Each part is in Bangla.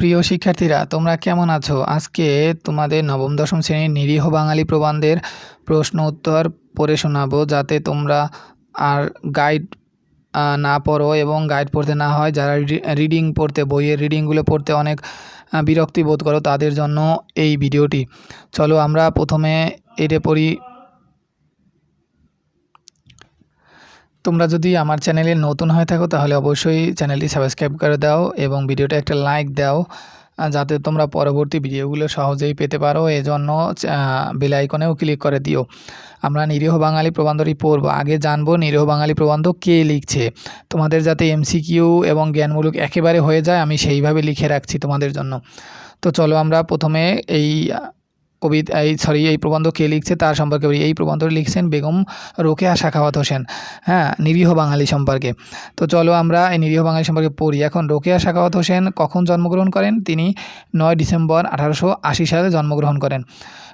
প্রিয় শিক্ষার্থীরা, তোমরা কেমন আছো? আজকে তোমাদের নবম, দশম শ্রেণির নিরীহ বাঙালি প্রবন্ধের প্রশ্ন উত্তর পড়ে শোনাবো, যাতে তোমরা আর গাইড না পড়ো এবং গাইড পড়তে না হয়। যারা রিডিং পড়তে, বইয়ের রিডিংগুলো পড়তে অনেক বিরক্তি বোধ করো, তাদের জন্য এই ভিডিওটি। চলো আমরা প্রথমে এটা পড়ি। তোমরা যদি আমার চ্যানেলে নতুন হয়ে থাকো, তাহলে অবশ্যই চ্যানেলটি সাবস্ক্রাইব করে দাও এবং ভিডিওটা একটা লাইক দাও যাতে তোমরা পরবর্তী ভিডিওগুলো সহজেই পেতে পারো। এজন্য বেল আইকনেও ক্লিক করে দিও। আমরা নিরীহ বাঙালি প্রবন্ধটি পড়ব। আগে জানব নিরীহ বাঙালি প্রবন্ধ কে লিখছে। তোমাদের যাতে এমসিকিউ এবং জ্ঞানমূলক একেবারে হয়ে যায়, আমি সেইভাবে লিখে রাখছি তোমাদের জন্য। তো চলো আমরা প্রথমে এই কবিতা এই সরি এই প্রবন্ধ কে লিখছে তার সম্পর্কে বলি। এই প্রবন্ধটি লিখছেন বেগম রোকেয়া শাখাওয়াত হোসেন। হ্যাঁ নিরীহ বাঙালি সম্পর্কে। তো চলো আমরা এই নিরীহ বাঙালি সম্পর্কে পড়ি। এখন রোকেয়া শাখাওয়াত হোসেন কখন জন্মগ্রহণ করেন? তিনি নয় ডিসেম্বর আঠারোশো আশি সালে জন্মগ্রহণ করেন।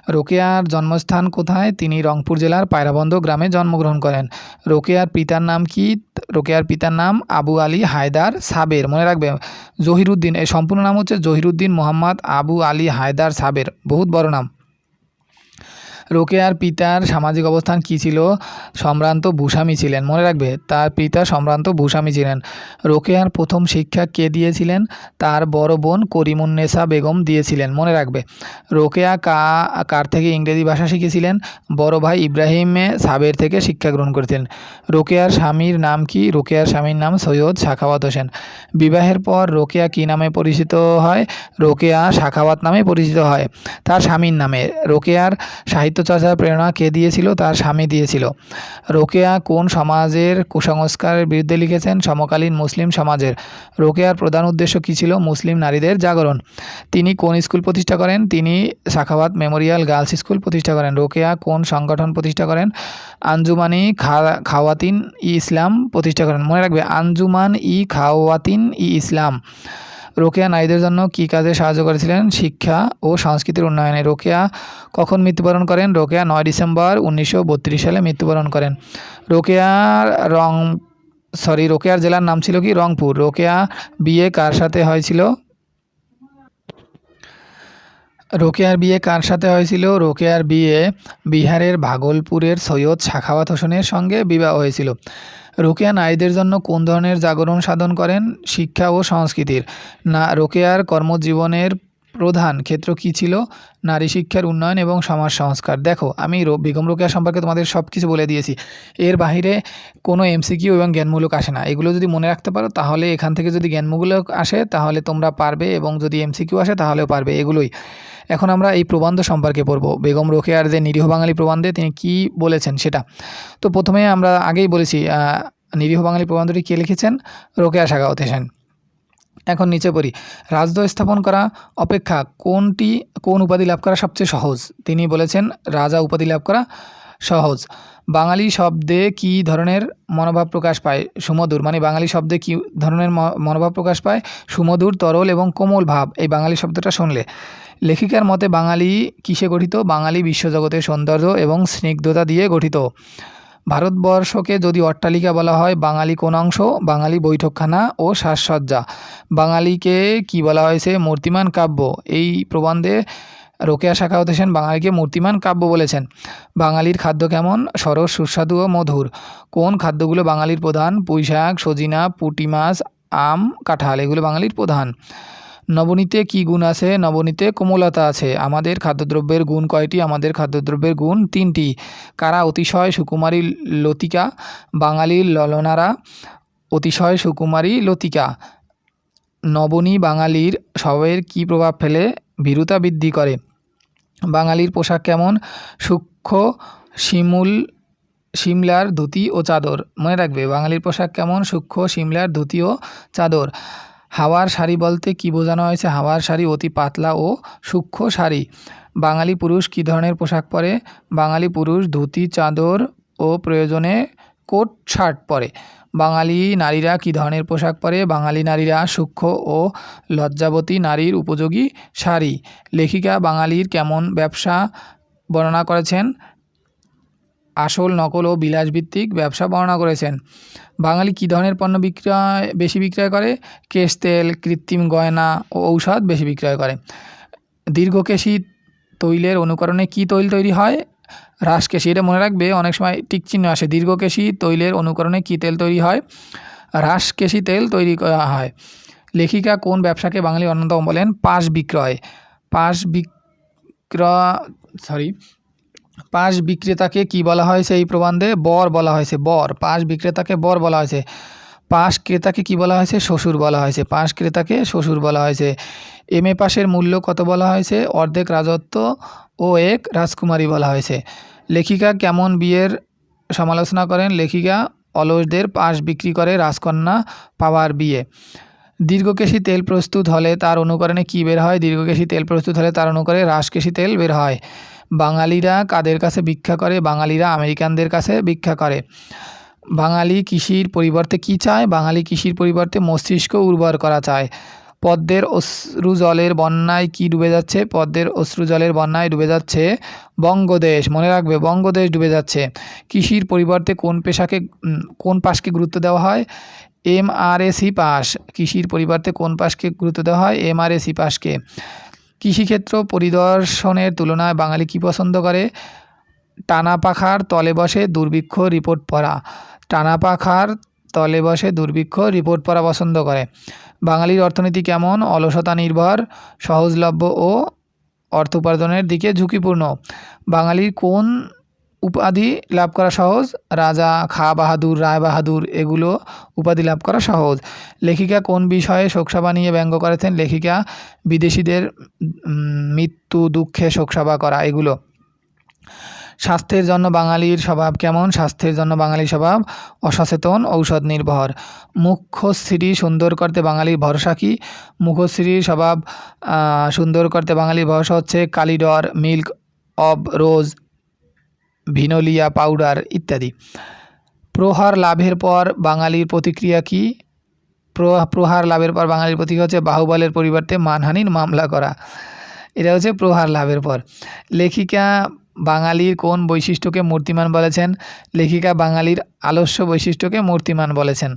রোকেয়ার জন্মস্থান কোথায়? তিনি রংপুর জেলার পায়রাবন্দ গ্রামে জন্মগ্রহণ করেন। রোকেয়ার পিতার নাম কি? রোকেয়ার পিতার নাম আবু আলী হায়দার সাবের। মনে রাখবে, জহিরুদ্দিন এই সম্পূর্ণ নাম হচ্ছে জহিরুদ্দিন মোহাম্মদ আবু আলী হায়দার সাবের। বহুত বড় নাম। রোকেয়ার পিতার সামাজিক অবস্থান কী ছিল? সম্ভ্রান্ত ভূস্বামী ছিলেন, মনে রাখবে? তার পিতা সম্ভ্রান্ত ভূস্বামী ছিলেন। রোকেয়ার প্রথম শিক্ষা কে দিয়েছিলেন? তার বড় বোন করিমুন্নেসা বেগম দিয়েছিলেন, মনে রাখবে। রোকেয়া কা, কার থেকে ইংরেজি ভাষা শিখেছিলেন? বড় ভাই ইব্রাহিম সাবের থেকে শিক্ষা গ্রহণ করেছিলেন। রোকেয়ার স্বামীর নাম কি? রোকেয়ার স্বামীর নাম সৈয়দ শাখাওয়াত হোসেন। বিবাহের পর রোকেয়া কী নামে পরিচিত হয়? রোকেয়া শাখাওয়াত নামে পরিচিত হয়। তার স্বামীর নামে। রোকেয়ার সাহিত্য চর্চার প্রেরণা কে দিয়েছিল? তার স্বামী দিয়েছিল। রোকেয়া কোন সমাজের কুসংস্কারের বিরুদ্ধে লিখেছেন? সমকালীন মুসলিম সমাজের। রোকেয়ার প্রধান উদ্দেশ্য কী ছিল? মুসলিম নারীদের জাগরণ। তিনি কোন স্কুল প্রতিষ্ঠা করেন? তিনি শাখাওয়াত মেমোরিয়াল গার্লস স্কুল প্রতিষ্ঠা করেন। রোকেয়া কোন সংগঠন প্রতিষ্ঠা করেন? আঞ্জুমানি খাওয়াতিন ই ইসলাম প্রতিষ্ঠা করেন। মনে রাখবে, আঞ্জুমান ই, খাওয়াতিন ই ইসলাম রোকেয়া নারীদের জন্য কী কাজে সাহায্য করেছিলেন শিক্ষা ও সংস্কৃতির উন্নয়নে? রোকেয়া কখন মৃত্যুবরণ করেন? রোকেয়া নয় ডিসেম্বর উনিশশো বত্রিশ সালে মৃত্যুবরণ করেন। রোকেয়ার রং, সরি, রোকেয়ার জেলার নাম ছিল কি? রংপুর। রোকেয়া বিয়ে কার সাথে হয়েছিল? রোকেয়ার বিয়ে কার সাথে হয়েছিল? রোকেয়ার বিয়ে বিহারের ভাগলপুরের সৈয়দ শাখাওয়াত হোসেনের সঙ্গে বিবাহ হয়েছিল। রোকেয়া নারীদের জন্য কোন ধরনের জাগরণ সাধন করেন শিক্ষা ও সংস্কৃতির? না রোকেয়ার কর্মজীবনের প্রধান ক্ষেত্র কী ছিল? নারী শিক্ষার উন্নয়ন এবং সমাজ সংস্কার। দেখো, আমি বেগম রোকেয়া সম্পর্কে তোমাদের সব কিছু বলে দিয়েছি। এর বাইরে কোনো এমসিকিউ এবং জ্ঞানমূলক আসে না। এগুলো যদি মনে রাখতে পারো, তাহলে এখান থেকে যদি জ্ঞানমূলক আসে, তাহলে তোমরা পারবে এবং যদি এমসিকিউ আসে, তাহলেও পারবে। এগুলোই। এখন আমরা এই প্রবন্ধ সম্পর্কে পড়ব। বেগম রোকেয়ার যে নিরীহ বাঙালি প্রবন্ধে তিনি কি বলেছেন সেটা। তো প্রথমে আমরা আগেই বলেছি নিরীহ বাঙালি প্রবন্ধটি কে লিখেছেন? রোকেয়া সাগাওয়াত হোসেন। এখন নিচে পড়ি। রাজদ্বয় স্থাপন করা অপেক্ষা কোনটি, কোন উপাধি লাভ করা সবচেয়ে সহজ? তিনি বলেছেন, রাজা উপাধি লাভ করা সহজ। বাঙালি শব্দে কি ধরনের মনোভাব প্রকাশ পায়? সুমধুর। মানে বাঙালি শব্দে কি ধরনের মনোভাব প্রকাশ পায়? সুমধুর, তরল এবং কোমল ভাব। এই বাঙালি শব্দটা শুনলে। লেখিকার মতে, বাঙালি কিসে গঠিত? বাঙালি বিশ্বজগতের সৌন্দর্য এবং স্নিগ্ধতা দিয়ে গঠিত। ভারতবর্ষকে যদি অট্টালিকা বলা হয়, বাঙালি কোন অংশ, বাঙালি বৈঠকখানা ও সাজসজ্জা। বাঙালিকে কি বলা হয়েছে? মূর্তিমান কাব্য। এই প্রবন্ধে রোকেয়া শাখাওয়াত হোসেন বাঙালিকে মূর্তিমান কাব্য বলেছেন। বাঙালির খাদ্য কেমন? সরস, সুস্বাদু ও মধুর। কোন খাদ্যগুলো বাঙালির প্রধান? পুঁই শাক সজিনা, পুঁটি মাছ, আম, কাঁঠাল, এগুলো বাঙালির প্রধান। নবনীতে কি গুণ আছে? নবনীতে কোমলতা আছে। আমাদের খাদ্যদ্রব্যের গুণ কয়টি? আমাদের খাদ্যদ্রব্যের গুণ তিনটি। কারা অতিশয় সুকুমারী লতিকা? বাঙালির ললনারা অতিশয় সুকুমারী লতিকা। নবনী বাঙালির স্বভাবের কী প্রভাব ফেলে? ভীরুতা বৃদ্ধি করে। বাঙালির পোশাক কেমন? সূক্ষ্ম, শিমুল, শিমলার ধুতি ও চাদর। মনে রাখবে, বাঙালির পোশাক কেমন? সূক্ষ্ম, শিমলার ধুতি ও চাদর। হাওয়ার শাড়ি বলতে কি বোঝানো হয়েছে? হাওয়ার শাড়ি অতি পাতলা ও সূক্ষ্ম শাড়ি। বাঙালি পুরুষ কী ধরনের পোশাক পরে? বাঙালি পুরুষ ধুতি, চাদর ও প্রয়োজনে কোট, শার্ট পরে। বাঙালি নারীরা কী ধরনের পোশাক পরে? বাঙালি নারীরা সূক্ষ্ম ও লজ্জাবতী নারীর উপযোগী শাড়ি। লেখিকা বাঙালির কেমন ব্যবসা বর্ণনা করেছেন? আসল, নকল ও বিলাসভিত্তিক ব্যবসা বর্ণনা করেছেন। বাঙালি কী ধরনের পণ্য বিক্রয়, বেশি বিক্রয় করে? কেশ, তেল, কৃত্রিম গয়না ও ঔষধ বেশি বিক্রয় করে। দীর্ঘকেশী তৈলের অনুকরণে কী তৈল তৈরি হয়? হ্রাসকেশী, এটা মনে রাখবে, অনেক সময় টিকচিহ্ন আসে। দীর্ঘকেশী তৈলের অনুকরণে কী তেল তৈরি হয়? হ্রাসকেশী তেল তৈরি করা হয়। লেখিকা কোন ব্যবসাকে বাঙালি অন্যতম বলেন? পাশ বিক্রয়। পাশ বিক্রয় সরি পাশ বিক্রেতাকে কি বলা হয়েছে এই প্রবন্ধে? বর বলা হয়েছে, বর। পাশ বিক্রেতাকে বর বলা হয়েছে। পাশ ক্রেতাকে কি বলা হয়েছে? শ্বশুর বলা হয়েছে। পাশ ক্রেতাকে শ্বশুর বলা হয়েছে। এম এ পাশের মূল্য কত বলা হয়েছে? অর্ধেক রাজত্ব ও এক রাজকুমারী বলা হয়েছে। লেখিকা কেমন বিয়ের সমালোচনা করেন? লেখিকা অলসদের পাশ বিক্রি করে রাজকন্যা পাওয়ার বিয়ে। দীর্ঘকেশী তেল প্রস্তুত হলে তার অনুকরণে কী বের হয়? দীর্ঘকেশী তেল প্রস্তুত হলে তার অনুকরণে হ্রাসকেশী তেল বের হয়। বাঙালিরা কাদের কাছে ভিক্ষা করে? বাঙালিরা আমেরিকানদের কাছে ভিক্ষা করে। বাঙালি কৃষির পরিবর্তে কী চায়? বাঙালি কৃষির পরিবর্তে মস্তিষ্ক উর্বর করা চায়। পদ্মের অশ্রু জলের বন্যায় কি ডুবে যাচ্ছে? পদ্মের অশ্রু জলের বন্যায় ডুবে যাচ্ছে বঙ্গদেশ। মনে রাখবে, বঙ্গদেশ ডুবে যাচ্ছে। কৃষির পরিবর্তে কোন পেশাকে কোন পাশকে গুরুত্ব দেওয়া হয়? এম আর এসি পাস কৃষির পরিবর্তে কোন পাশকে গুরুত্ব দেওয়া হয়? এম আর এসি পাসকে কৃষিক্ষেত্র পরিদর্শনের তুলনায় বাঙালি কি পছন্দ করে? টানা পাখার তলে বসে দুর্ভিক্ষ রিপোর্ট পড়া। টানা পাখার তলে বসে দুর্ভিক্ষ রিপোর্ট পড়া পছন্দ করে। বাঙালির অর্থনীতি কেমন? অলসতা নির্ভর, সহজলভ্য ও অর্থ উপার্জনের দিকে ঝুঁকিপূর্ণ। বাঙালির কোন উপাধি লাভ করা সহজ, রাজা খা বাহাদুর রায় বাহাদুর এগুলো উপাধি লাভ করা সহজ। লেখিকা কোন বিষয়ে শোকসভা নিয়ে ব্যঙ্গ করেছেন? লেখিকা, বিদেশিদের মৃত্যু দুঃখে শোকসভা করা, এগুলো। স্বাস্থ্যের জন্য বাঙালির স্বভাব কেমন? স্বাস্থ্যের জন্য বাঙালির স্বভাব অসচেতন, ঔষধ নির্ভর। মুখশ্রী সুন্দর করতে বাঙালির ভরসা কি? মুখশ্রীর স্বভাব সুন্দর করতে বাঙালির ভরসা হচ্ছে Kalydor, milk of rose Vinolia powder ইত্যাদি। প্রহার লাভের পর বাঙালির প্রতিক্রিয়া কি? প্র- প্রহার লাভের পর বাঙালির প্রতিক্রিয়া হচ্ছে বাহুবলের পরিবর্তে মানহানির মামলা করা। এটা হচ্ছে প্রহার লাভের পর। লেখিকা বাঙালির কোন বৈশিষ্ট্যকে মূর্তিমান বলেছেন? লেখিকা বাঙালির আলস্য বৈশিষ্ট্যকে মূর্তিমান বলেছেন।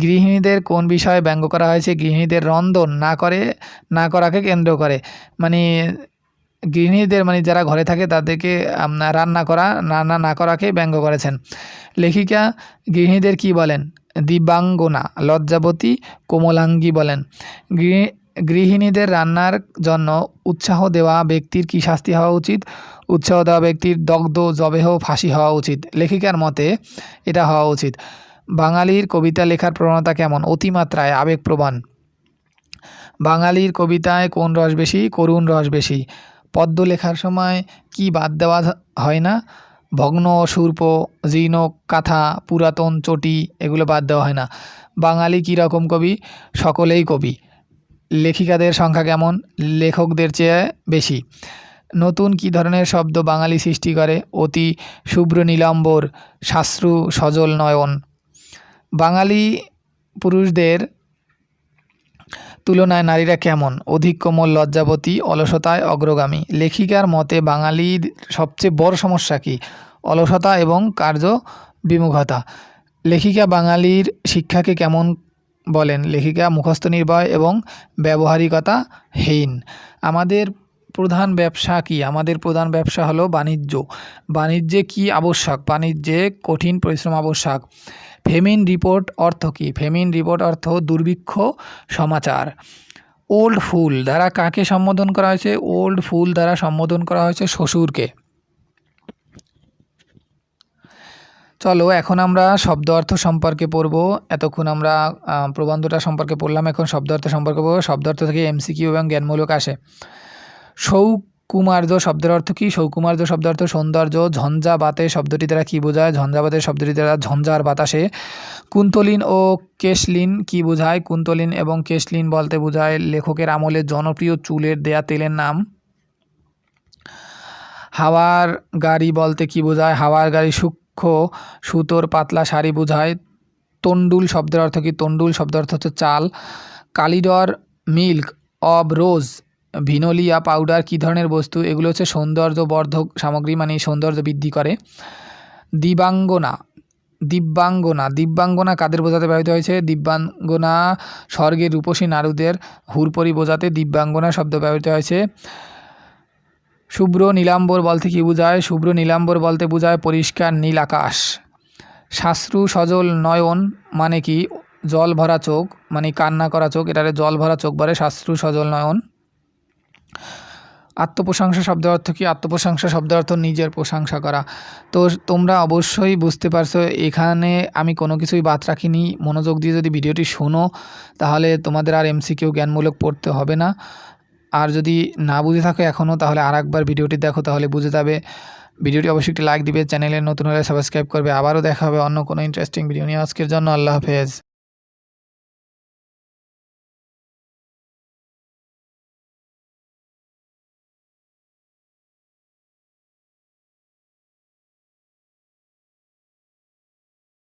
গৃহিণীদের কোন বিষয়ে ব্যঙ্গ করা হয়েছে? গৃহিণীদের রন্ধন না করে, না করাকে কেন্দ্র করে। মানে গৃহিণীদের মানে যারা ঘরে থাকে তাদেরকে রান্না করা, রান্না না করাকে ব্যঙ্গ করেছেন। লেখিকা গৃহিণীদের কি বলেন? দিব্যাঙ্গনা, লজ্জাবতী, কোমলাঙ্গী বলেন। গৃহি- গৃহিণীদের রান্নার জন্য উৎসাহ দেওয়া ব্যক্তির কি শাস্তি হওয়া উচিত? উৎসাহ দেওয়া ব্যক্তির দগ্ধ, জবেহ, ফাঁসি হওয়া উচিত। লেখিকার মতে এটা হওয়া উচিত। বাঙালির কবিতা লেখার প্রবণতা কেমন? অতিমাত্রায় আবেগপ্রবণ। বাঙালির কবিতায় কোন রস বেশি? করুণ রস বেশি। পদ্য লেখার সময় কি বাদ দেওয়া হয় না? ভগ্ন, সুর্প, জীর্ণ, কাথা, পুরাতন, চটি এগুলো বাদ দেওয়া হয় না। বাঙালি কী রকম কবি? সকলেই কবি। লেখিকাদের সংখ্যা কেমন? লেখকদের চেয়ে বেশি। নতুন কী ধরনের শব্দ বাঙালি সৃষ্টি করে? অতি শুভ্র নীলাম্বর, শাস্ত্রু সজল নয়ন। বাঙালি পুরুষদের তুলনায় নারীরা কেমন? অধিক কোমল, লজ্জাবতী, অলসতায় অগ্রগামী। লেখিকার মতে, বাঙালির সবচেয়ে বড় সমস্যা কি? অলসতা এবং কার্য বিমুখতা লেখিকা বাঙালির শিক্ষাকে কেমন বলেন? লেখিকা মুখস্থ নির্ভয় এবং ব্যবহারিকতা ব্যবহারিকতাহীন। আমাদের প্রধান ব্যবসা কি? আমাদের প্রধান ব্যবসা হলো বাণিজ্য। বাণিজ্যে কি আবশ্যক? বাণিজ্যে কঠিন পরিশ্রম আবশ্যক। ফেমিন রিপোর্ট অর্থ কী? ফেমিন রিপোর্ট অর্থ দুর্ভিক্ষ সমাচার। ওল্ড ফুল দ্বারা কাকে সম্বোধন করা হয়েছে? ওল্ড ফুল দ্বারা সম্বোধন করা হয়েছে শ্বশুরকে। চলো, এখন আমরা শব্দ অর্থ সম্পর্কে পড়ব। এতক্ষণ আমরা প্রবন্ধটা সম্পর্কে পড়লাম, এখন শব্দ অর্থ সম্পর্কে পড়ব। শব্দ অর্থ থেকে এমসিকিউ এবং জ্ঞানমূলক আসে। সৌকুমার্য শব্দের অর্থ কি? সৌকুমার্য শব্দ অর্থ সৌন্দর্য। ঝঞ্ঝা বাতে শব্দটি দ্বারা কী বোঝায়? ঝঞ্ঝা বাতে শব্দটি দ্বারা ঝঞ্ঝার বাতাসে। কুন্তলিন ও কেশলিন কি বোঝায়? কুন্তলিন এবং কেশলিন বলতে বোঝায় লেখকের আমলে জনপ্রিয় চুলের দেয়া তেলের নাম। হাওয়ার গাড়ি বলতে কি বোঝায়? হাওয়ার গাড়ি সূক্ষ্ম, সুতোর পাতলা শাড়ি বোঝায়। তন্ডুল শব্দের অর্থ কি? তন্ডুল শব্দের অর্থ হচ্ছে চাল। Kalydor milk of rose Vinolia powder কী ধরনের বস্তু? এগুলো হচ্ছে সৌন্দর্য বর্ধক সামগ্রী মানে সৌন্দর্য বৃদ্ধি করে। দিবাঙ্গনা। দিব্যাঙ্গনা। দিব্যাঙ্গনা কাদের বোঝাতে ব্যবহৃত হয়েছে? দিব্যাঙ্গনা স্বর্গের রূপসী নারুদের হুরপরি বোঝাতে দিব্যাঙ্গনা শব্দ ব্যবহৃত হয়েছে। শুভ্র নীলাম্বর বলতে কী বোঝায়? শুভ্র নীলাম্বর বলতে বোঝায় পরিষ্কার নীল আকাশ। শাস্ত্রু সজল নয়ন মানে কি? জল ভরা চোখ মানে কান্না করা চোখ। এটারে জল ভরা চোখ বলে শাস্ত্রু সজল নয়ন। আত্মপ্রশংসা শব্দের অর্থ কি? আত্মপ্রশংসা শব্দের অর্থ নিজের প্রশংসা করা। তো তোমরা অবশ্যই বুঝতে পারছ, এখানে আমি কোনো কিছুই বাদ রাখিনি। মনোযোগ দিয়ে যদি ভিডিওটি শোনো, তাহলে তোমাদের আর এমসিকিউ জ্ঞানমূলক পড়তে হবে না। আর যদি না বুঝে থাকো এখনও তাহলে আর একবার ভিডিওটি দেখো, তাহলে বুঝে যাবে। ভিডিওটি অবশ্যই একটি লাইক দিবে, চ্যানেলে নতুন হলে সাবস্ক্রাইব করবে। আবারও দেখা হবে অন্য কোনো ইন্টারেস্টিং ভিডিও নিয়ে। আজকের জন্য আল্লাহ হাফেজ।